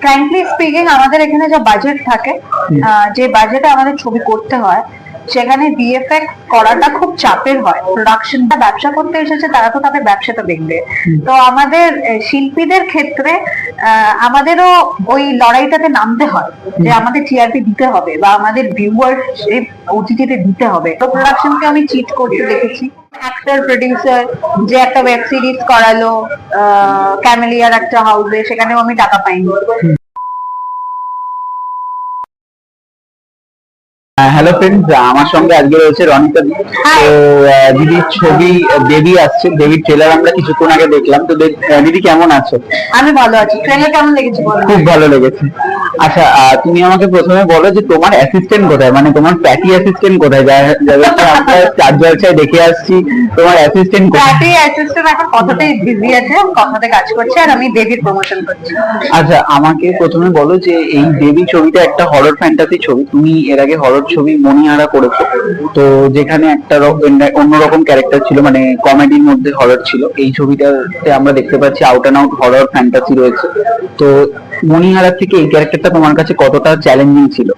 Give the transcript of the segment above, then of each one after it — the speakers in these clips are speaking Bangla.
ফ্র্যাঙ্কলি স্পিকিং আমাদের এখানে যা বাজেট থাকে যে বাজেটে আমাদের ছবি করতে হয় সেখানে বিএফএক্স করাটা খুব চাপের হয়। প্রোডাকশনটা ব্যবসা করতে এসেছে তারা তো তাদের ব্যবসাটা দেখবে। তো আমাদের শিল্পীদের ক্ষেত্রে আমাদেরও ওই লড়াইটাতে নামতে হয় যে আমাদের টিআরপি দিতে হবে বা আমাদের ভিউয়ারশিপ ওটিটিতে দিতে হবে। তো প্রোডাকশনকে আমি চিট করতে দেখেছি। অ্যাক্টর প্রডিউসার যে একটা ওয়েব সিরিজ করালো ক্যামেলিয়ার একটা হাউসে সেখানেও আমি টাকা পাইনি। হ্যালো ফ্রেন্ডস আমার সঙ্গে আজকে রয়েছে রনিতা দি। তো দিদির ছবি দেবী আসছে দেবীর ট্রেলার আমরা কিছুক্ষণ আগে দেখলাম। তো দিদি কেমন আছো? আমি ভালো আছি। ট্রেলার কেমন লেগেছে বলো? খুব ভালো লেগেছে। আচ্ছা তুমি আমাকে প্রথমে বলো যে তোমার অ্যাসিস্ট্যান্ট কোথায়? মানে তোমার প্যাটি অ্যাসিস্ট্যান্ট কোথায়? যাদেরকে আমরা চার জলসায় দেখে আসছি। তোমার অ্যাসিস্ট্যান্ট কোথায়? প্যাটি অ্যাসিস্ট্যান্ট এখন কথাতেই বিজি আছে কথাতে কাজ করছে আর আমি দেবীর প্রমোশন করছি। আচ্ছা আমাকে প্রথমে বলো যে এই দেবী ছবিটা একটা হরর ফ্যান্টাসি ছবি। তুমি এর আগে হরর ছবি মণিহারা করেছ। তো যেখানে একটা অন্যরকম ক্যারেক্টার ছিল মানে কমেডির মধ্যে হরর ছিল। এই ছবিটাতে আমরা দেখতে পাচ্ছি out and out horror fantasy রয়েছে। তো মনিহারা থেকে এই ক্যারেক্টারটা তোমার কাছে কতটা চ্যালেঞ্জিং ছিল?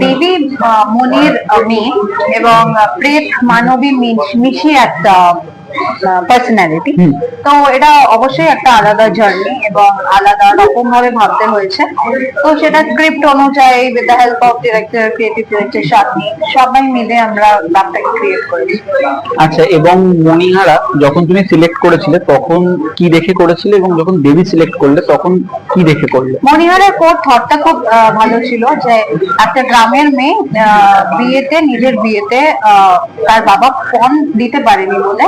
দেবী মনির মেয়ে এবং প্রেত, মানবী মিশিয়ে একটা পার্সোনালিটি তো এটা অবশ্যই একটা আলাদা জার্নি এবং আলাদা রকম ভাবে ভাবতে হয়েছে। তো সেটা স্ক্রিপ্ট অনুযায়ী with the help of director creative director সাথী সবাই মিলে আমরা ব্যাপারটাকে ক্রিয়েট করেছি। আচ্ছা এবং মণিহারা যখন তুমি সিলেক্ট করেছিলে তখন কি দেখে করেছিলে এবং যখন দেবী সিলেক্ট করলে তখন কি দেখে করলে? মনিহারের কোর থটটা খুব ভালো ছিল যে একটা গ্রামের মেয়ে বিয়েতে নিজের বিয়েতে তার বাবা ফোন দিতে পারেনি বলে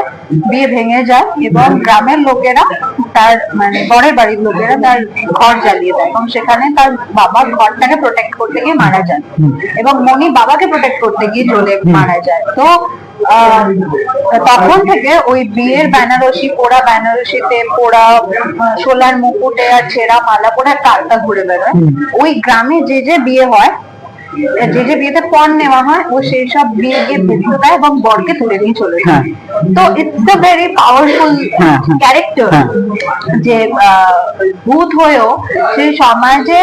বিয়ে ভেঙে যায় এবং গ্রামের লোকেরা তার মানে বরের বাড়ির লোকেরা তার ঘর জ্বালিয়ে দেয় এবং সেখানে তার বাবা ঘরটাকে প্রোটেক্ট করতে গিয়ে মারা যায়। এবং মনি বাবাকে প্রোটেক্ট করতে গিয়ে জ্বলে মারা যায়। তো আহ, তখন থেকে ওই বিয়ের বেনারসি পোড়া বেনারসিতে পোড়া সোলার মুকুটে আর ছেঁড়া মালা পোড়া একটা ঘুরে বেড়ায়। ওই গ্রামে যে যে বিয়ে হয় যে যে বিয়েতে পণ নেওয়া হয় ও সেই সব বিয়ে গিয়ে পুজো দেয় এবং বরকে তুলে নিয়ে চলে যায় হ্যাঁ। তো ইটস আ ভেরি পাওয়ারফুল হ্যাঁ, হ্যাঁ। ক্যারেক্টার হ্যাঁ। যে আহ, ভূত হয়েও সেই সমাজে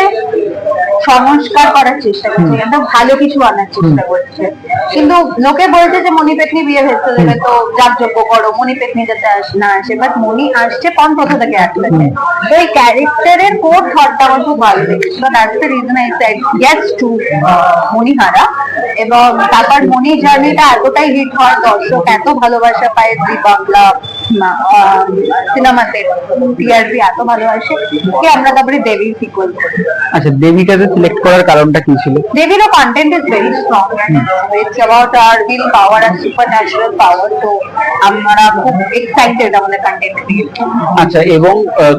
সংস্কার করার চেষ্টা করছে একটা ভালো কিছু আনার চেষ্টা করছে। কিন্তু লোকে বলছে যে মণি পেতনি বিয়ে ভেসে দেবে তো যাগযজ্ঞ করো মণি পেতনি যাতে আস- না আসে। বাট মনি আসছে কোন কোথা থেকে আসবে তো এই ক্যারেক্টারের কোর থটটা আমার খুব ভালো লেগেছে। That's the reason I said yes to Manihara. এবং তারপর মণি জার্নিটা এতটাই হিট হয় দর্শক এত ভালোবাসা পায় জি বাংলা। সিনেমাতে টিআরপি এত আমরা তারপরে সিকুয়েল আচ্ছা দেবীটাকে সিলেক্ট করার কারণটা কি ছিল? দেবীরও content is very strong it's about R power R supernatural power তো আমরা খুব এক্সাইটেড আমাদের কন্টেন্ট নিয়ে আচ্ছা এবং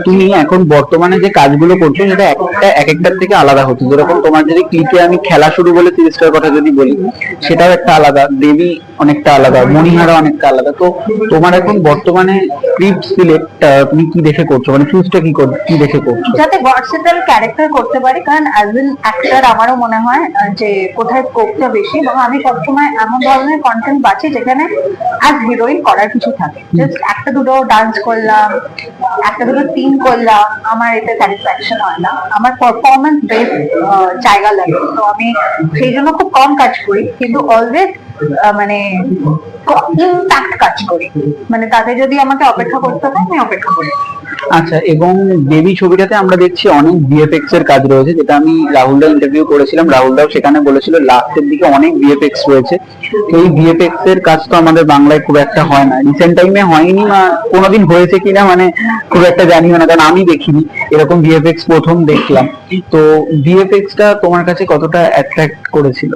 তুমি এখন বর্তমানে যে কাজগুলো করছ সেটা একটা এক একটার থেকে আলাদা হচ্ছে। যেরকম তোমার যদি ক্লিপে আমি খেলা শুরু বলে সিরিজটার কথা যদি বলি সেটাও একটা আলাদা দেবী অনেকটা আলাদা মণিহারা অনেকটা আলাদা। তো তোমার এখন বর্তমানে স্ক্রিপ্ট সিলেক্ট তুমি কি দেখে করছ? মানে চুজটা কি কর- কি দেখে করছ? যাতে ভার্সেটাল ক্যারেক্টার করতে পারি কারণ অ্যাজ এন অ্যাক্টর আমারও মনে হয় যে কোথায় স্কোপটা বেশি এবং আমি সবসময় এমন ধরনের কন্টেন্ট বাছি যেখানে অ্যাজ হিরোইন করার কিছু থাকে। জাস্ট একটা দুটো ডান্স করলাম একটা দুটো সিন করলাম আমার এতে স্যাটিসফ্যাকশন হয় না। আমার পারফরমেন্স বেস জায়গা লাগে। তো আমি সেই জন্য খুব কম কাজ করি কিন্তু অলওয়েজ মানে ইম্প্যাক্ট কাজ করি। মানে তাতে যদি আমাকে অপেক্ষা করতে হয় আমি অপেক্ষা করি। আচ্ছা এবং দেবী ছবিটাতে আমরা দেখছি অনেক ভিএফএক্স এর কাজ রয়েছে যেটা আমি রাহুলদা ইন্টারভিউ করেছিলাম। রাহুলদাও সেখানে বলেছিল লাস্টের দিকে অনেক ভিএফএক্স রয়েছে। এই ভিএফএক্স এর কাজ তো আমাদের বাংলায় খুব একটা হয় না। রিসেন্ট টাইমে হয়নি বা কোনোদিন হয়েছে কিনা মানে খুব একটা জানিও না কারণ আমি দেখিনি। এরকম ভিএফএক্স প্রথম দেখলাম। তো ভিএফএক্স টা তোমার কাছে কতটা অ্যাট্রাক্ট করেছিল?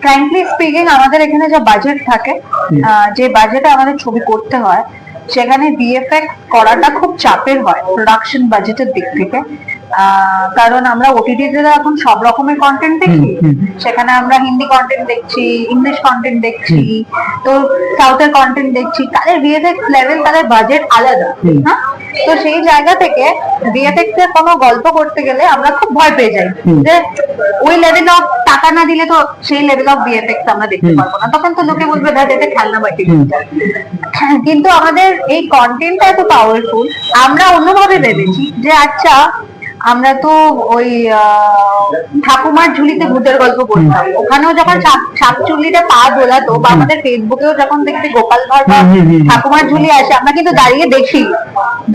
ফ্র্যাঙ্কলি স্পিকিং আমাদের এখানে যে বাজেট থাকে আহ, যে বাজেটে আমাদের ছবি করতে হয় সেখানে বিএফএক্স করাটা খুব চাপের হয় প্রোডাকশন বাজেটের দিক থেকে। কারণ আমরা ওটিটিতে এখন সব রকমের কন্টেন্ট দেখি। সেখানে আমরা হিন্দি কন্টেন্ট দেখছি ইংলিশ কন্টেন্ট দেখছি তো সাউথের কন্টেন্ট দেখছি। তাদের ভিএফএক্স লেভেল তাদের বাজেট আলাদা হ্যাঁ? তো সেই জায়গা থেকে ভিএফএক্স এর কোনো গল্প করতে গেলে আমরা খুব ভয় পেয়ে যাই। যে ওই লেভেল অফ টাকা না দিলে তো সেই লেভেল অফ ভিএফএক্স আমরা দেখতে। পারব না। তখন তো লোকে বলবে দাদা এটা খেলনা বাটি হুম। কিন্তু আমাদের এই কন্টেন্টটা এত পাওয়ারফুল আমরা অন্যভাবে ভেবেছি যে আচ্ছা আমরা তো ওই ঠাকুমার ঝুলিতে ভূতের গল্প করতাম ওখানেও যখন সাপচুল্লিটা পা দোলাতো বা আমাদের ফেসবুকেও যখন দেখবি গোপাল ভাঁড় বা। ঠাকুমার ঝুলি আসে আমরা কিন্তু দাঁড়িয়ে দেখি।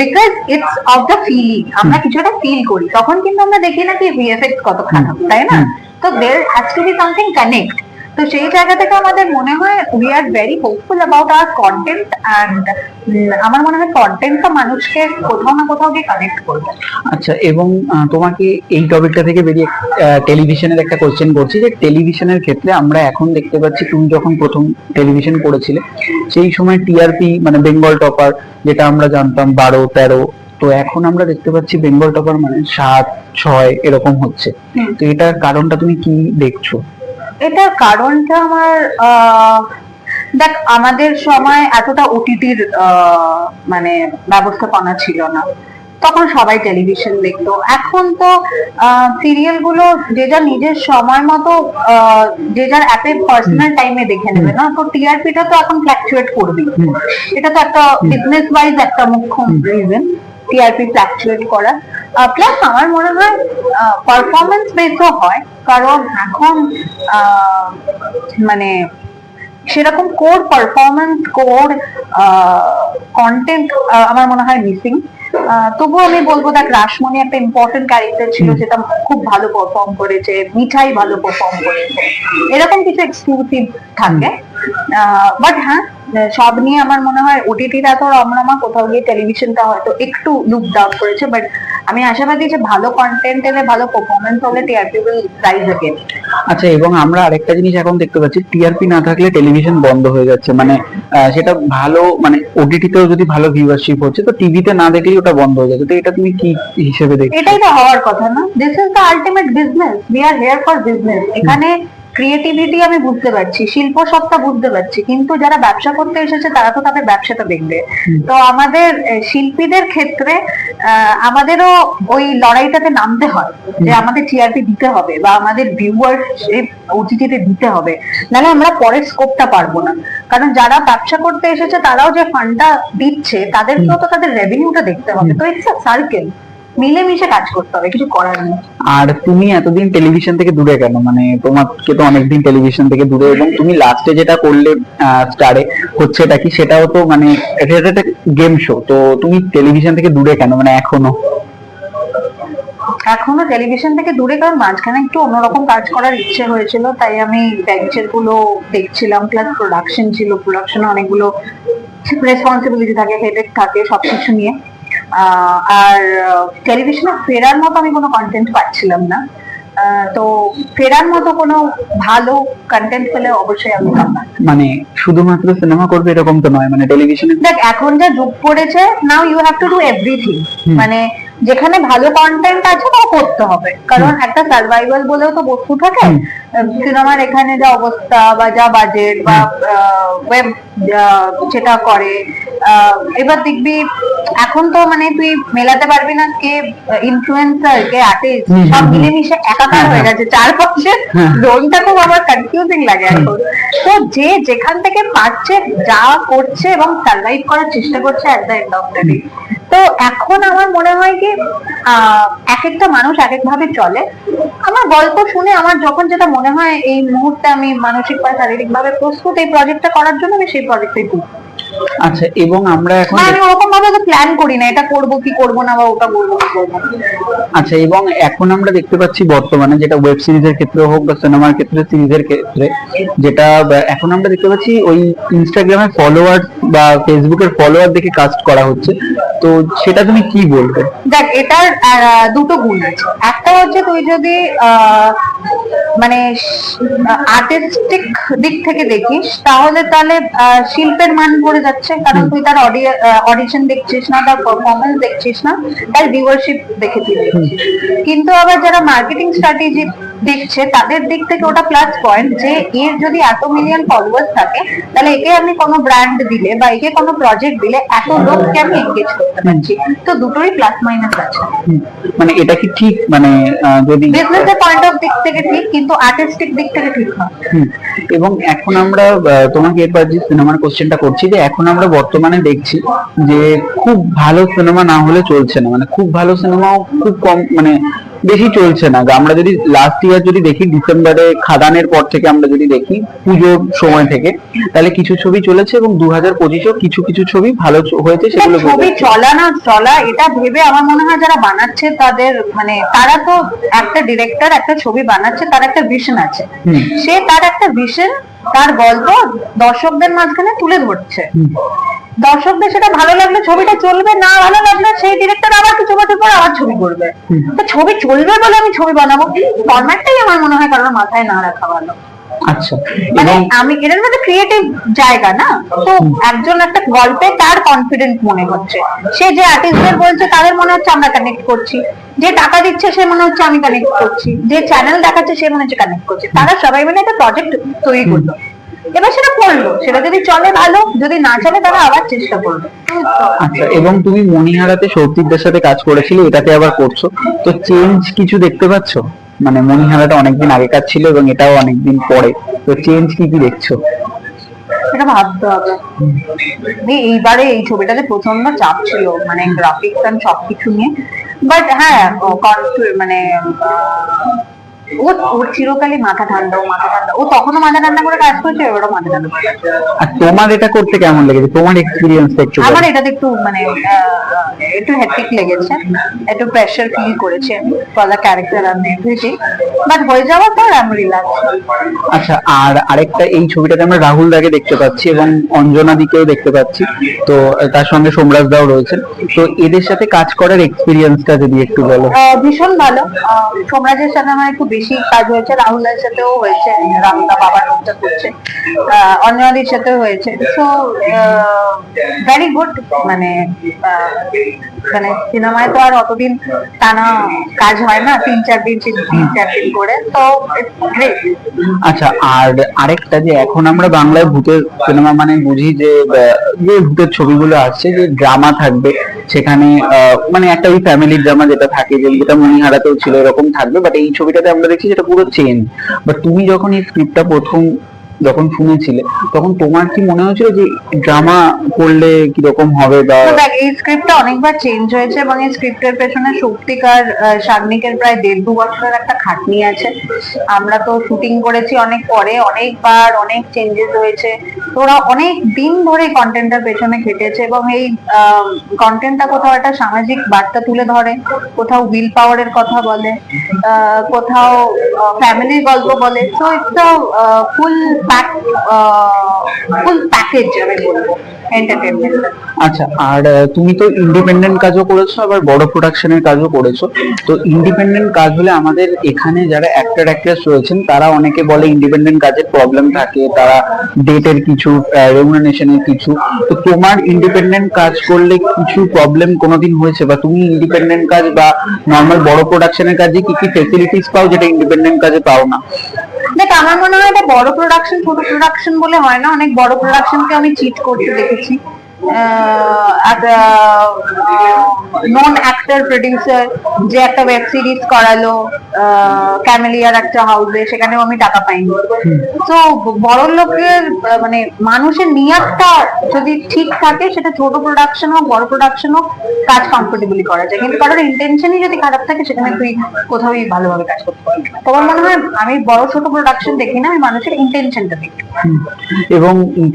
Because it's of the feeling আমরা কিছুটা ফিল করি। তখন কিন্তু আমরা দেখি না কি ভিএফএক্স কত খারাপ তাই না? তো there has to be something connect তো সেই জায়গা থেকে আমাদের মনে হয় we are very hopeful about our content and আমার মনে হয় কন্টেন্টটা মানুষকে কোথাও না কোথাও গিয়ে কানেক্ট করবে। আচ্ছা এবং তোমাকে এই টপিকটা থেকে বেরিয়ে টেলিভিশনের একটা কোশ্চেন করছি যে টেলিভিশনের ক্ষেত্রে আমরা এখন দেখতে পাচ্ছি তুমি যখন প্রথম টেলিভিশন করেছিলে সেই সময় টিআরপি মানে বেঙ্গল টপার যেটা আমরা জানতাম বারো তেরো তো এখন আমরা দেখতে পাচ্ছি বেঙ্গল টপার মানে সাত ছয় এরকম হচ্ছে। তো এটার কারণটা তুমি কি দেখছ? এটার কারণটা আমার দেখ আমাদের সময় এতটা ওটিটির মানে ব্যবস্থাপনা ছিল না। তখন সবাই টেলিভিশন দেখতো। এখন তো সিরিয়ালগুলো যে যার নিজের সময় মতো যে যার অ্যাপে পার্সোনাল টাইমে দেখে নেবে না? তো টিআরপিটা তো এখন ফ্ল্যাকচুয়েট করবে এটা তো একটা বিজনেস ওয়াইজ একটা মুখ্য রিজন টিআরপি ফ্ল্যাকচুয়েট করা প্লাস আমার মনে হয় পারফরমেন্স বেসও হয় কারণ এখন মানে সেরকম কোর পারফরমেন্স কোর কন্টেন্ট আমার মনে হয় মিসিং তবুও আমি বলব দেখ রাসমণি একটা ইম্পর্টেন্ট ক্যারেক্টার ছিল যেটা খুব ভালো পারফর্ম করেছে মিঠাই ভালো পারফর্ম করেছে। এরকম কিছু এক্সক্লুসিভ থাকে। বাট হ্যাঁ সব নিয়ে আমার মনে হয় ওটিটিটা তো রমরমা কোথাও গিয়ে টেলিভিশনটা হয়তো একটু লুক ডাউন করেছে বাট আমি আশাবাদী যে ভালো কন্টেন্ট এলে ভালো পারফরমেন্স হলে টিআরপি উইল রাইজ अगेन আচ্ছা এবং আমরা আরেকটা জিনিস এখন দেখতে পাচ্ছি টিআরপি না থাকলে টেলিভিশন বন্ধ হয়ে যাচ্ছে মানে আহ, সেটা ভালো মানে ওটিটিতেও যদি ভালো ভিউয়ারশিপ হচ্ছে তো টিভিতে না দেখলেই ওটা বন্ধ হয়ে যাচ্ছে তো এটা তুমি কি হিসেবে দেখছো এটাই তো হওয়ার কথা না this is the ultimate business we are here for business এখানে ক্রিয়েটিভিটি আমি বুঝতে পারছি শিল্প সত্তা বুঝতে পারছি কিন্তু যারা ব্যবসা করতে এসেছে তারা তো তাদের ব্যবসাটা দেখবে। তো আমাদের শিল্পীদের ক্ষেত্রে আমাদেরও ওই লড়াইটাতে নামতে হয় যে আমাদের টিআরপি দিতে হবে বা আমাদের ভিউয়ারশিপ ওটিটিতে দিতে হবে। নাহলে আমরা পরের স্কোপটা পারব না। কারণ যারা ব্যবসা করতে এসেছে তারাও যে ফান্ডটা দিচ্ছে তাদেরকেও তো তাদের রেভিনিউটা দেখতে হবে। তো ইটস আ সার্কেল মিলেমিশে কাজ করতে হবে কিছু করার নেই। আর তুমি এতদিন টেলিভিশন থেকে দূরে কেন? মানে তোমাকে তো অনেকদিন টেলিভিশন থেকে দূরে এবং তুমি লাস্টে যেটা করলে স্টারে হচ্ছে এটা কি সেটাও তো মানে এটা এটা একটা গেম শো তো তুমি টেলিভিশন থেকে দূরে কেন? মানে এখনও? এখনও টেলিভিশন থেকে দূরে কারণ মাঝখানে একটু অন্যরকম কাজ করার ইচ্ছে হয়েছিল তাই আমি বেঞ্চেরগুলো দেখছিলাম প্লাস প্রোডাকশন ছিল প্রোডাকশনে অনেকগুলো রেসপন্সিবিলিটি থাকে হেডেক থাকে সবকিছু নিয়ে। আর টেলিভিশনে ফেরার মতো আমি কোনো কন্টেন্ট পাচ্ছিলাম না। তো ফেরার মতো কোনো ভালো কন্টেন্ট পেলে অবশ্যই আমি মানে শুধুমাত্র সিনেমা করবে এরকম তো নয় মানে টেলিভিশনে দেখ এখন যা যুগ পড়েছে now you have to do everything মানে যেখানে ভালো কন্টেন্ট আছে তা করতে হবে কারণ একটা সার্ভাইভাল বলেও তো বস্তু থাকে। সিনেমার এখানে যা অবস্থা বা যা বাজেট বা ওয়েব যেটা করে এবার দেখবি এখন তো মানে তুই মেলাতে পারবি না কে ইনফ্লুয়েন্সার কে আর্টিস্ট সব। মিলেমিশে একাকার হ্যাঁ, হয়ে হ্যাঁ। গেছে চারপাশে হ্যাঁ। জোনটা খুব আমার কনফিউজিং লাগে এখন তো যে যেখান থেকে পারছে যা করছে এবং সার্ভাইভ করার চেষ্টা করছে at the end of the day তো এখন আমার মনে হয় আহ, এক একটা মানুষ এক এক ভাবে চলে। আমার গল্প শুনে আমার যখন যেটা মনে হয় এই মুহূর্তে আমি মানসিক বা শারীরিক ভাবে প্রস্তুত এই প্রজেক্টটা করার জন্য আমি সেই প্রজেক্টে দিই আচ্ছা এবং আমরা এখন আমি ওরকম ভাবে তো প্ল্যান করি না। এটা করব কি করব না বা ওটা করব কি করব আচ্ছা এবং এখন আমরা দেখতে পাচ্ছি বর্তমানে যেটা ওয়েব সিরিজের ক্ষেত্রে হোক বা সিনেমার ক্ষেত্রে সিরিজের ক্ষেত্রে যেটা এখন আমরা দেখতে পাচ্ছি ওই ইনস্টাগ্রামে ফলোয়ার বা ফেসবুকের ফলোয়ার দেখে কাস্ট করা হচ্ছে। তো সেটা তুমি কি বলবে? দেখ এটার দুটো গুণ আছে। একটা হচ্ছে তুই যদি মানে আর্টিস্টিক দিক থেকে দেখিস তাহলে তাহলে আহ, শিল্পের মান পড়ে যাচ্ছে কারণ তুই তার অডিশন দেখছিস না তার পারফরমেন্স দেখছিস না তার ভিউয়ারশিপ দেখে তুই দেখছিস। কিন্তু আবার যারা মার্কেটিং স্ট্র্যাটেজি দেখছে তাদের দিক থেকে ওটা প্লাস পয়েন্ট যে এর যদি এত মিলিয়ন ফলোয়ার্স থাকে তাহলে একে আমি কোনো ব্র্যান্ড দিলে বা একে কোনো প্রজেক্ট দিলে এত লোককে আমি এনগেজ করতে পারছি। তো দুটোই প্লাস মাইনাস আছে। মানে এটা কি ঠিক? মানে যদি বিজনেসের পয়েন্ট অফ দিক থেকে ঠিক কিন্তু আর্টিস্টিক দিক থেকে ঠিক হুম। এবং এখন আমরা তোমাকে এরপর যে সিনেমার কোশ্চেনটা করছি যে এখন আমরা বর্তমানে দেখছি যে খুব ভালো সিনেমা না হলে চলছে না। মানে খুব ভালো সিনেমাও খুব কম মানে বেশি চলছে না। আমরা যদি লাস্ট ইয়ার যদি দেখি ডিসেম্বরে খাদানের পর থেকে আমরা যদি দেখি পুজোর সময় থেকে তাহলে কিছু ছবি চলেছে এবং দু হাজার পঁচিশেও কিছু কিছু ছবি ভালো হয়েছে সেগুলো ছবি চলা না চলা এটা ভেবে আমার মনে হয় যারা বানাচ্ছে তাদের মানে তারা তো একটা ডিরেক্টর একটা ছবি বানাচ্ছে তার একটা ভিশন আছে। সে তার একটা ভিশন তার গল্প দর্শকদের মাঝখানে তুলে ধরছে। দর্শকদের সেটা ভালো লাগলে ছবিটা চলবে না ভালো লাগলে সেই ডিরেক্টর আবার কিছু বছর পর আবার ছবি করবে। তো ছবি চলবে বলে আমি ছবি বানাবো ফরম্যাটটাই আমার মনে হয় কারোর মাথায় না রাখা ভালো। আচ্ছা মানে আমি এটার মধ্যে ক্রিয়েটিভ জায়গা না তো একজন একটা গল্পে তার কনফিডেন্ট মনে হচ্ছে। সে যে আর্টিস্টদের বলছে তাদের মনে হচ্ছে আমরা কানেক্ট করছি। যে টাকা দিচ্ছে সে মনে হচ্ছে আমি কানেক্ট করছি। যে চ্যানেল দেখাচ্ছে সে মনে হচ্ছে কানেক্ট করছে। তারা সবাই মিলে একটা প্রজেক্ট তৈরি করল। এবার সেটা করল। সেটা যদি চলে ভালো যদি না চলে তারা আবার চেষ্টা করবে আচ্ছা এবং তুমি সৌক্তিকদের সাথে কাজ করেছিলে এটাতে আবার করছ। তো চেঞ্জ কিছু দেখতে পাচ্ছ? মানে মণিহারাটা অনেকদিন আগেকার ছিল এবং এটাও অনেকদিন পরে। তো চেঞ্জ কি কি দেখছ? সেটা ভাবতে হবে। এইবারে এই ছবিটাতে প্রচণ্ড চাপ ছিল মানে গ্রাফিক্স এন্ড সবকিছু নিয়ে। বাট হ্যাঁ মানে ও ওর চিরকালই মাথা ঠান্ডা ও মাথা ঠান্ডা। ও তখনও মাথা ঠান্ডা করে কাজ করছে এবারও মাথা ঠান্ডা করে কাজ করছে। আর তোমার এটা করতে কেমন লেগেছে? তোমার এক্সপিরিয়েন্সটা একটু আমার। এটাতে একটু মানে আহ, একটু লেগেছে। একটু প্রেশার ফিল করেছে for the character everything but হয়ে যাওয়ার পর আমি রিল্যাক্স আচ্ছা আর আরেকটা এই ছবিটাতে আমরা রাহুল দাকে দেখতে পাচ্ছি এবং অঞ্জনা দিকেও দেখতে পাচ্ছি। তো আহ, তার সঙ্গে সোমরাজ দাও রয়েছেন। তো এদের সাথে কাজ করার এক্সপিরিয়েন্সটা যদি একটু বলো। আহ, ভীষণ ভালো। আহ, সোমরাজের সাথে আমার একটু বেশি কাজ হয়েছে রাহুলের সাথেও হয়েছে রাহুলদা বাবার রোলটা করছে আহ, অঞ্জনাদির সাথেও হয়েছে। সো ভেরি গুড মানে মানে সিনেমায় তো আর অতদিন টানা কাজ হয় না তিন চার দিন তিন চার দিন করে তো আচ্ছা আর আরেকটা যে এখন আমরা বাংলায় ভূতের সিনেমা মানে বুঝি যে যে ভূতের ছবিগুলো আসছে যে ড্রামা থাকবে সেখানে মানে একটা ওই ফ্যামিলির ড্রামা যেটা থাকে, যে যেটা মণিহারাতেও ছিল, এরকম থাকবে বাট এই ছবিটাতে আমরা দেখছি যেটা পুরো চেঞ্জ বাট তুমি যখন এই স্ক্রিপ্টটা প্রথম যখন শুনেছিলে তখন তোমার কি মনে হয়েছিল যে ড্রামা করলে কীরকম হবে বা এই স্ক্রিপ্টটা অনেকবার চেঞ্জ হয়েছে এবং এই স্ক্রিপ্টের পেছনে আহ, সাগ্নিকের প্রায় দেড় দু বছরের একটা খাটনি আছে। আমরা তো শুটিং করেছি অনেক পরে অনেকবার অনেক চেঞ্জেস হয়েছে। ওরা অনেক দিন ধরে কন্টেন্টটার পেছনে খেটেছে এবং এই কন্টেন্টটা কোথাও একটা সামাজিক বার্তা তুলে ধরে কোথাও উইল পাওয়ারের কথা বলে কোথাও ফ্যামিলির গল্প বলে। তো একটা ফুল প্যাক ফুল প্যাকেজ আমি বলব এন্টারটেনমেন্ট আচ্ছা আর তুমি তো ইন্ডিপেন্ডেন্ট কাজও করেছ, আবার বড় প্রোডাকশনের কাজও করেছ। তো ইন্ডিপেন্ডেন্ট কাজ হলে আমাদের এখানে যারা অ্যাক্টর অ্যাক্ট্রেস রয়েছেন, তারা অনেকে বলে ইন্ডিপেন্ডেন্ট কাজের প্রবলেম থাকে, তারা ডেটের কিছু রেমুনারেশনের কিছু। তো তোমার ইন্ডিপেন্ডেন্ট কাজ করলে কিছু প্রবলেম কোনোদিন হয়েছে? বা তুমি ইন্ডিপেন্ডেন্ট কাজ বা নর্মাল বড় প্রোডাকশনের কাজে কি কি ফেসিলিটিস পাও যেটা ইন্ডিপেন্ডেন্ট কাজে পাও না? দেখ, আমার মনে হয় এটা বড় প্রোডাকশন ছোট প্রোডাকশন বলে হয় না। অনেক বড় প্রোডাকশনকে আমি চিট করতে দেখেছি। নন অ্যাক্টর প্রডিউসার যে একটা ওয়েব সিরিজ করালো ক্যামেলিয়ার একটা হাউসে সেখানেও আমি টাকা পাইনি। তো বড় লোকের মানে মানুষের নিয়াতটা যদি ঠিক থাকে সেটা ছোট প্রোডাকশন হোক বড় প্রোডাকশন হোক কাজ কমফোর্টেবলি করা যায়। কিন্তু কারোর ইন্টেনশনই যদি খারাপ থাকে সেখানে তুই কোথাওই ভালোভাবে কাজ করতে পারবি তোমার মনে হয় আমি বড় ছোট প্রোডাকশন দেখি না আমি মানুষের ইন্টেনশনটা দেখি। এবং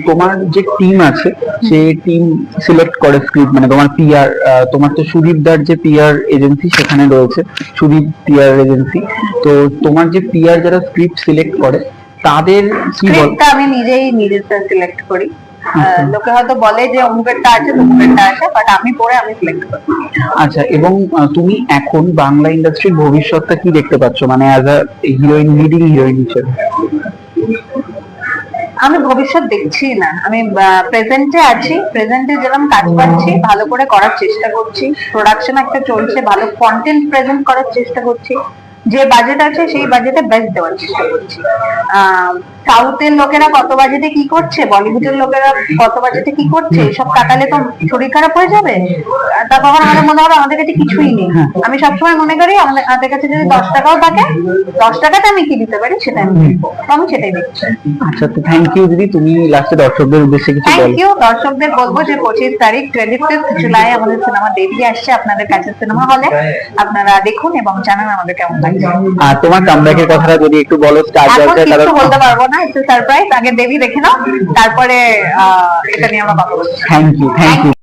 তোমার যে টিম আছে সে টিম সিলেক্ট করে স্ক্রিপ্ট মানে তোমার পিআর তোমার তো সুদীপ দার যে পিআর এজেন্সি সেখানে রয়েছে সুদীপ পিআর এজেন্সি তো তোমার যে পিআর যারা স্ক্রিপ্ট সিলেক্ট করে তাদের কি বল আমি নিজেই নিজেরটা সিলেক্ট করি। আহ, লোকে হয়তো বলে যে অমুকেরটা আছে তমুকেরটা আছে বাট আমি পরে আমি সিলেক্ট করি। আচ্ছা এবং তুমি এখন বাংলা ইন্ডাস্ট্রির ভবিষ্যৎটা কি দেখতে পাচ্ছ? মানে as a heroine leading heroine হিসেবে আমি ভবিষ্যৎ দেখছি না। আমি প্রেজেন্টে আছি প্রেজেন্টে যেরকম কাজ পাচ্ছি, ভালো করে করার চেষ্টা করছি। প্রোডাকশন একটা চলছে, ভালো কন্টেন্ট প্রেজেন্ট করার চেষ্টা করছি। যে বাজেট আছে, সেই বাজেটে বেস্ট দেওয়ার চেষ্টা করছি। সাউথের লোকেরা কত বাজেটে কি করছে? বলিউডের লোকেরা কত বাজেটে কি করছে? সব কাটালে তো শরীর খারাপ হয়ে যাবে? তারপর আমাদের মনে হবে আমাদের কাছে কিছুই নেই। আমি সবসময় মনে করি আমাদের কাছে যদি দশ টাকাও থাকে দশ টাকাতে আমি কি দিতে পারি সেটা আমি দেখব। তো আমি সেটাই দেখছি। আচ্ছা তো থ্যাংক ইউ দিদি তুমি লাস্টে দর্শকদের উদ্দেশ্যে কিছু থ্যাংক ইউ দর্শকদের বলব যে পঁচিশ তারিখ টোয়েন্টি ফিফথ জুলাই আমাদের সিনেমা দেবী আসছে। আপনাদের কাছে সিনেমা হলে আপনারা দেখুন এবং জানান আমাদের কেমন লাগছে। আর তোমার কামব্যাকের কথাটা যদি একটু বলো স্টার এখন জলসায় বলতে পারব না, একটু সারপ্রাইজ আগে দেবী দেখে নাও, তারপরে এটা নিয়ে আমরা কথা বলছি থ্যাংক ইউ থ্যাংক ইউ